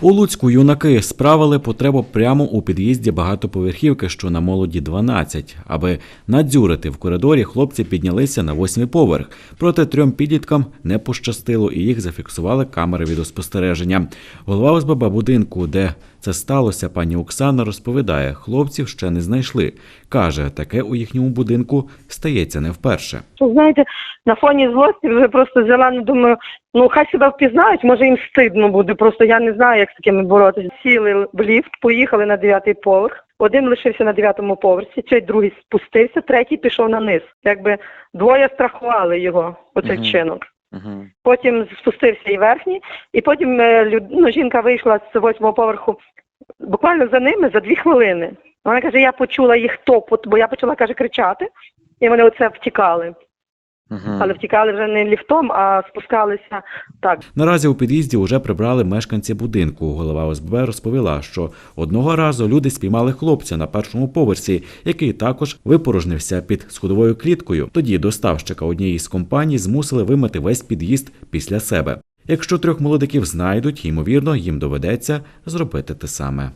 У Луцьку юнаки справили потребу прямо у під'їзді багатоповерхівки, що на молоді 12. Аби надзюрити в коридорі, хлопці піднялися на восьмий поверх. Проте трьом підліткам не пощастило, і їх зафіксували камери відеоспостереження. Голова ОСББ будинку, де це сталося, пані Оксана розповідає, хлопців ще не знайшли. Каже, таке у їхньому будинку стається не вперше. Ну, знаєте, на фоні злості вже просто взяла, ну думаю, ну хай себе впізнають, може їм стидно буде. Просто я не знаю, як з такими боротися. Сіли в ліфт, поїхали на дев'ятий поверх. Один лишився на дев'ятому поверсі, цей другий спустився, третій пішов на низ. Якби двоє страхували його оцей Мгм. вчинок. Потім спустився і верхній, і потім е, ну, жінка вийшла з восьмого поверху буквально за ними за дві хвилини. Вона каже, я почула їх топот, бо я почала каже кричати, і вони оце втікали. Але втікали вже не ліфтом, а спускалися так. Наразі у під'їзді вже прибрали мешканці будинку. Голова ОСББ розповіла, що одного разу люди спіймали хлопця на першому поверсі, який також випорожнився під сходовою кліткою. Тоді доставщика однієї з компаній змусили вимити весь під'їзд після себе. Якщо трьох молодиків знайдуть, ймовірно, їм доведеться зробити те саме.